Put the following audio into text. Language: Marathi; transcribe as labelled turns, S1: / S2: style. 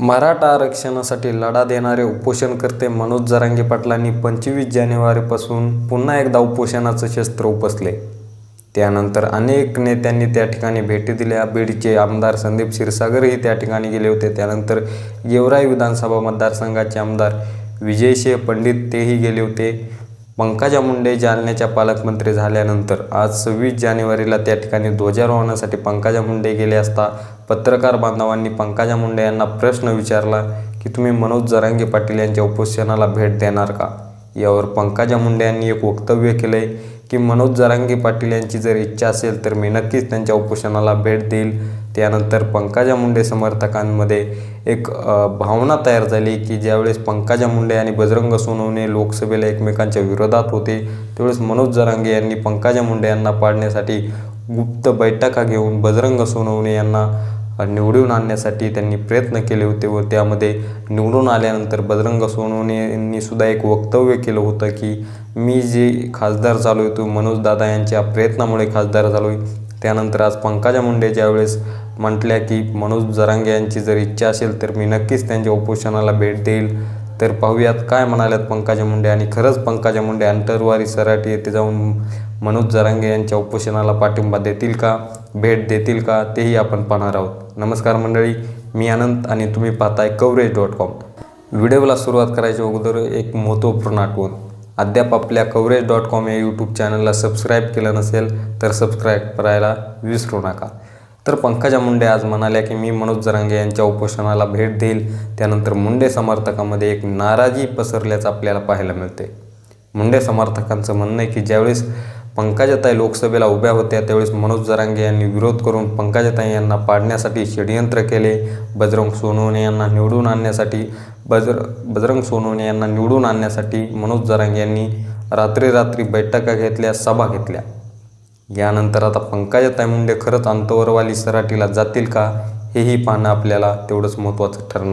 S1: मराठा आरक्षणासाठी लढा देणारे उपोषणकर्ते मनोज जरांगे पाटलांनी पंचवीस जानेवारीपासून पुन्हा एकदा उपोषणाचं शस्त्र उपसले. त्यानंतर अनेक नेत्यांनी त्या ठिकाणी भेटी दिल्या. बीडचे आमदार संदीप क्षीरसागरही त्या ठिकाणी गेले होते. त्यानंतर गेवराई विधानसभा मतदारसंघाचे आमदार विजयशे पंडित तेही गेले होते. पंकजा मुंडे जालन्याच्या पालकमंत्री झाल्यानंतर आज सव्वीस जानेवारीला त्या ठिकाणी ध्वजारोहणासाठी पंकजा मुंडे गेले असता पत्रकार बांधवांनी पंकजा मुंडे यांना प्रश्न विचारला की तुम्ही मनोज जरांगे पाटील यांच्या उपोषणाला भेट देणार का? यावर पंकजा मुंडे यांनी एक वक्तव्य केलं आहे की मनोज जरांगे पाटील यांची जर इच्छा असेल तर मी नक्कीच त्यांच्या उपोषणाला भेट देईल. त्यानंतर पंकजा मुंडे समर्थकांमध्ये एक भावना तयार झाली की ज्यावेळेस पंकजा मुंडे आणि बजरंग सोनवणे लोकसभेला एकमेकांच्या विरोधात होते त्यावेळेस मनोज जरांगे यांनी पंकजा मुंडे यांना पाडण्यासाठी गुप्त बैठका घेऊन बजरंग सोनवणे यांना निवडून आणण्यासाठी त्यांनी प्रयत्न केले होते व त्यामध्ये निवडून आल्यानंतर बजरंग सोनवणे यांनी सुद्धा एक वक्तव्य केलं होतं की मी जे खासदार झालो आहे तो मनोजदादा यांच्या प्रयत्नामुळे खासदार झालो आहे त्यानंतर आज पंकजा मुंडे ज्यावेळेस म्हटल्या की मनोज जरांगे यांची जर इच्छा असेल तर मी नक्कीच त्यांच्या उपोषणाला भेट देईल. तर पाहूयात काय म्हणाल्यात पंकजा मुंडे आणि खरंच पंकजा मुंडे अंतरवारी सराटी येथे जाऊन मनोज जरांगे यांच्या उपोषणाला पाठिंबा देतील का? भेट देतील का? तेही आपण पाहणार आहोत. नमस्कार मंडळी मी अनंत आणि तुम्ही पाहताय कवरेज डॉट कॉम व्हिडिओला सुरुवात करायच्या अगोदर एक महत्त्वपूर्ण आठवण. अद्याप आपल्या कवरेज डॉट कॉम या यूट्यूब चॅनलला सबस्क्राईब केलं नसेल तर सबस्क्राईब करायला विसरू नका. तर पंकजा मुंडे आज म्हणाल्या की मी मनोज जरांगे यांच्या उपोषणाला भेट देईल. त्यानंतर मुंडे समर्थकामध्ये एक नाराजी पसरल्याचं आपल्याला पाहायला मिळते मुंडे समर्थकांचं म्हणणं आहे की ज्यावेळेस पंकजाताई लोकसभेला उभ्या होत्या त्यावेळेस मनोज जरांगे यांनी विरोध करून पंकजाताई यांना पाडण्यासाठी षडयंत्र केले. बजरंग सोनवणे यांना निवडून आणण्यासाठी बजर बजरंग सोनवणे यांना निवडून आणण्यासाठी मनोज जरांगे यांनी रात्री रात्री बैठका घेतल्या सभा घेतल्या. यानंतर आता पंकजाताई मुंडे खरंच अंतवरवाली सराटीला जातील का हेही पाहणं आपल्याला तेवढंच महत्त्वाचं ठरणार.